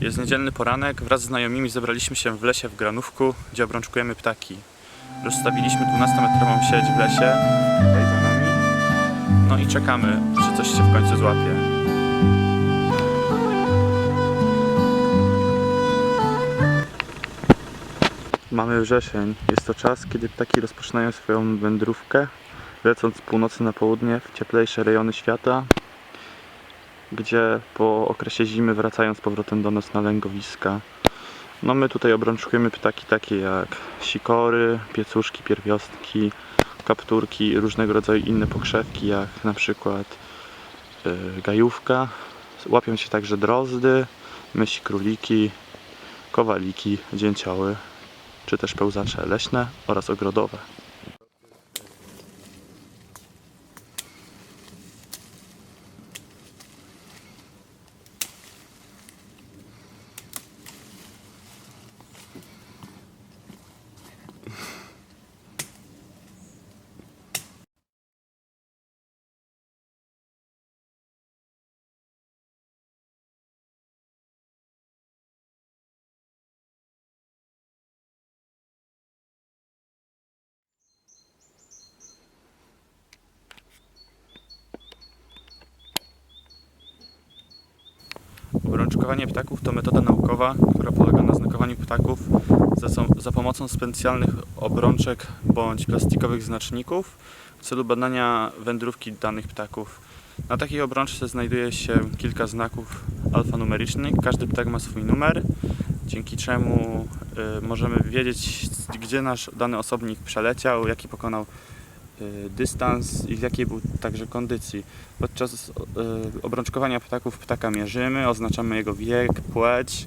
Jest niedzielny poranek. Wraz z znajomymi zebraliśmy się w lesie w Granówku, gdzie obrączkujemy ptaki. Rozstawiliśmy 12-metrową sieć w lesie. Tutaj za nami. No i czekamy, czy coś się w końcu złapie. Mamy wrzesień. Jest to czas, kiedy ptaki rozpoczynają swoją wędrówkę, lecąc z północy na południe w cieplejsze rejony świata, gdzie po okresie zimy wracają z powrotem do nas na lęgowiska. No my tutaj obrączkujemy ptaki takie jak sikory, piecuszki, pierwiostki, kapturki, różnego rodzaju inne pokrzewki, jak na przykład y, gajówka. Łapią się także drozdy, mysi króliki, kowaliki, dzięcioły, czy też pełzacze leśne oraz ogrodowe. Obrączkowanie ptaków to metoda naukowa, która polega na znakowaniu ptaków za, za pomocą specjalnych obrączek bądź plastikowych znaczników w celu badania wędrówki danych ptaków. Na takiej obrączce znajduje się kilka znaków alfanumerycznych. Każdy ptak ma swój numer, dzięki czemu y, możemy wiedzieć, gdzie nasz dany osobnik przeleciał, jaki pokonał dystans i w jakiej był także kondycji. Podczas y, obrączkowania ptaków ptaka mierzymy, oznaczamy jego wiek, płeć,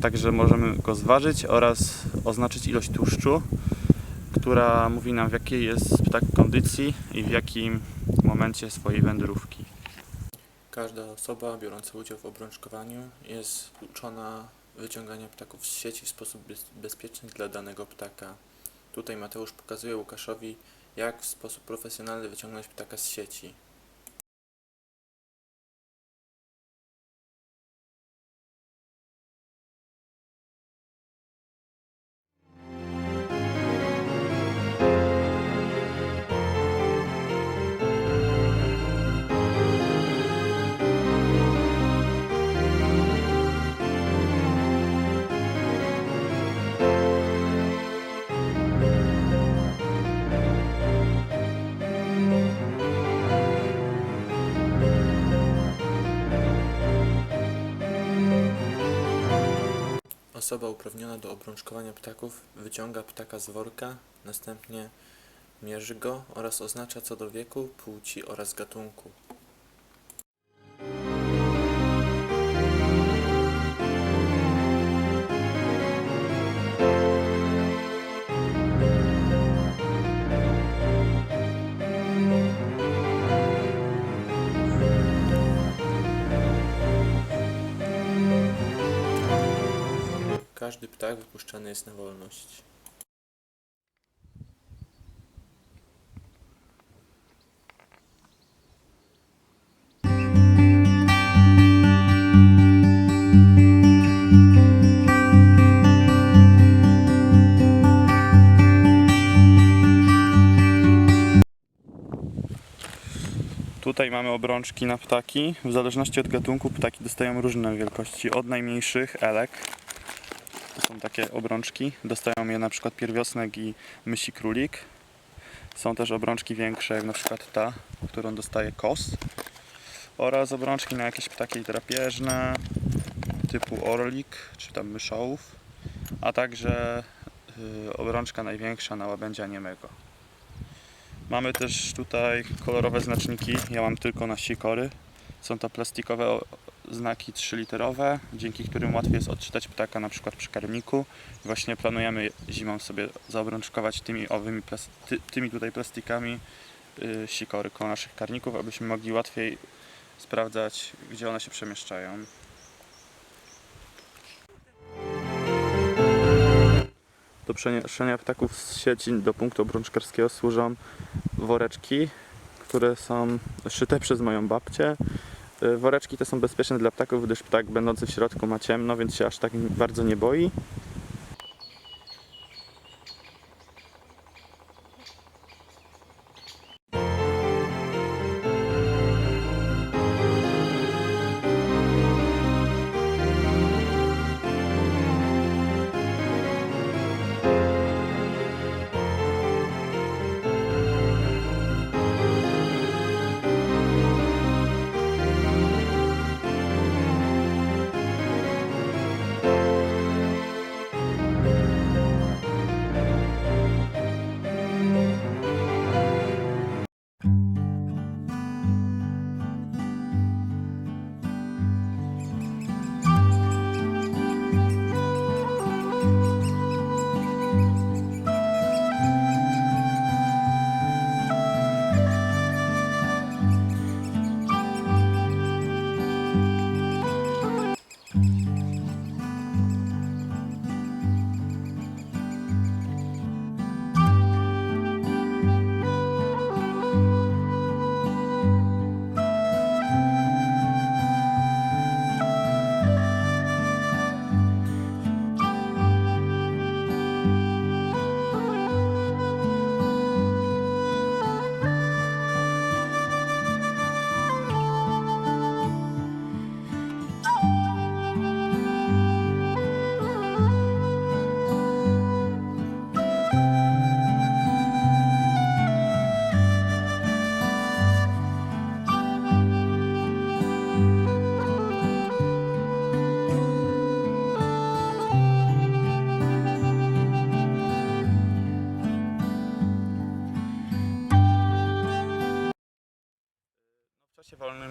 także możemy go zważyć oraz oznaczyć ilość tłuszczu, która mówi nam w jakiej jest ptak kondycji i w jakim momencie swojej wędrówki. Każda osoba biorąca udział w obrączkowaniu jest uczona wyciągania ptaków z sieci w sposób bez- bezpieczny dla danego ptaka. Tutaj Mateusz pokazuje Łukaszowi, jak w sposób profesjonalny wyciągnąć ptaka z sieci. Osoba uprawniona do obrączkowania ptaków wyciąga ptaka z worka, następnie mierzy go oraz oznacza co do wieku, płci oraz gatunku. Każdy ptak wypuszczany jest na wolność. Tutaj mamy obrączki na ptaki. W zależności od gatunku ptaki dostają różne wielkości. Od najmniejszych elek. To są takie obrączki. Dostają je na przykład pierwiosnek i mysi królik. Są też obrączki większe, jak na przykład ta, którą dostaje kos. Oraz obrączki na jakieś ptaki drapieżne typu orlik czy tam myszołów. A także y, obrączka największa na łabędzia niemego. Mamy też tutaj kolorowe znaczniki. Ja mam tylko na sikory. Są to plastikowe znaki 3-literowe, dzięki którym łatwiej jest odczytać ptaka na przykład przy karmniku. Właśnie planujemy zimą sobie zaobrączkować tymi owymi tymi tutaj plastikami y, sikory koło naszych karników, abyśmy mogli łatwiej sprawdzać, gdzie one się przemieszczają. Do przenoszenia ptaków z sieci do punktu obrączkarskiego służą woreczki, które są szyte przez moją babcię. Y, Woreczki te są bezpieczne dla ptaków, gdyż ptak będący w środku ma ciemno, więc się aż tak bardzo nie boi.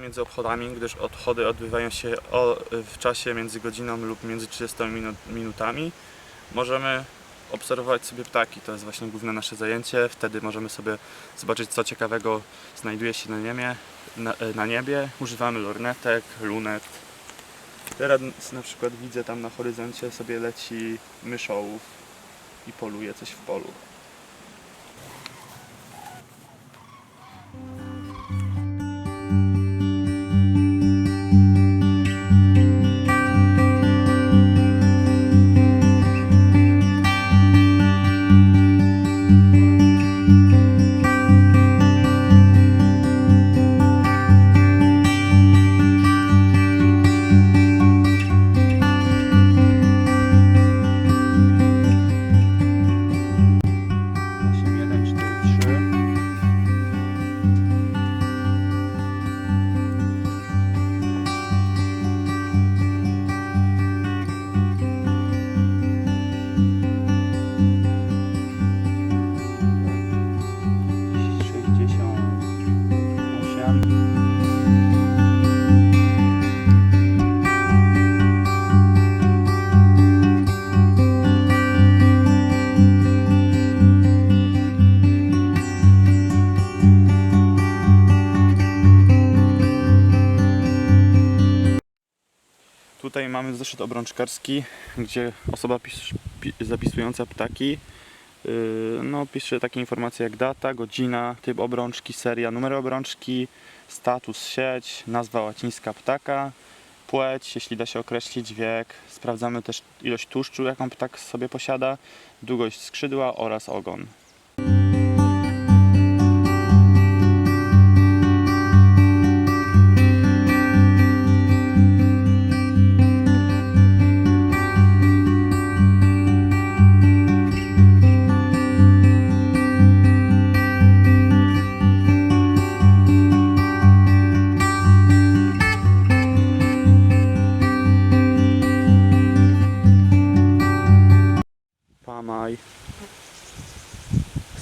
Między obchodami, gdyż odchody odbywają się w czasie między godziną lub między 30 minut, minutami, możemy obserwować sobie ptaki. To jest właśnie główne nasze zajęcie. Wtedy możemy sobie zobaczyć, co ciekawego znajduje się na niebie. Na, na niebie. Używamy lornetek, lunet. Teraz na przykład widzę tam na horyzoncie sobie leci myszołów i poluje coś w polu. Tutaj mamy zeszyt obrączkarski, gdzie osoba pis, pi, zapisująca ptaki yy, no, pisze takie informacje jak data, godzina, typ obrączki, seria, numer obrączki, status sieć, nazwa łacińska ptaka, płeć, jeśli da się określić wiek. Sprawdzamy też ilość tłuszczu, jaką ptak sobie posiada, długość skrzydła oraz ogon.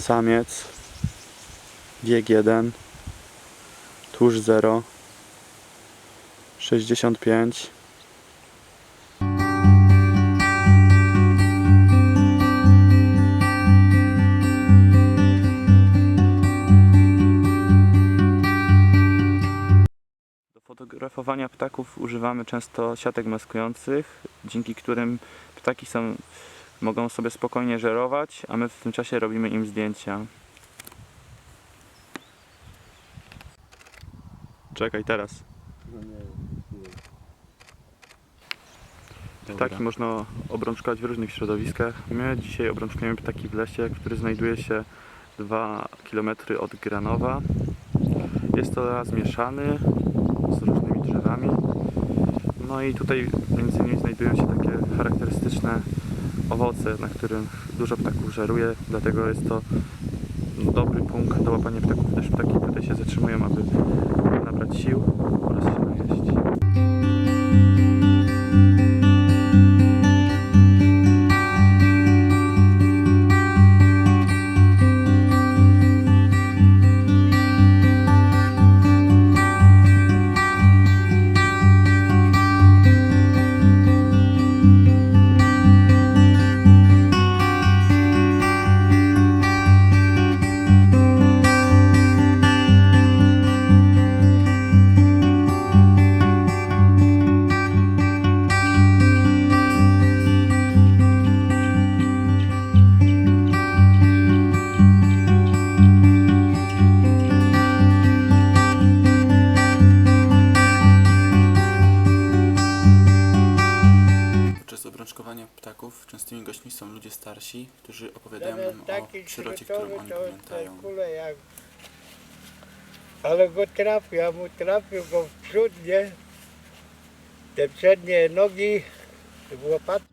Samiec. Wiek 1. Tłuszcz 0. 65. Do fotografowania ptaków używamy często siatek maskujących, dzięki którym ptaki są mogą sobie spokojnie żerować, a my w tym czasie robimy im zdjęcia. Czekaj teraz. Ptaki można obrączkować w różnych środowiskach. My dzisiaj obrączkujemy ptaki w lesie, który znajduje się 2 km od Granowa. Jest to las mieszany z różnymi drzewami. No i tutaj między innymi znajdują się takie charakterystyczne owoce, na którym dużo ptaków żeruje, dlatego jest to dobry punkt do łapania ptaków, gdyż ptaki tutaj się zatrzymują, aby nabrać sił oraz się najeść. Starsi, którzy opowiadają nam o przyrodzie, którą oni pamiętają. Ale go trafił, a mu trafił go w przód, nie? Te przednie nogi, łopat,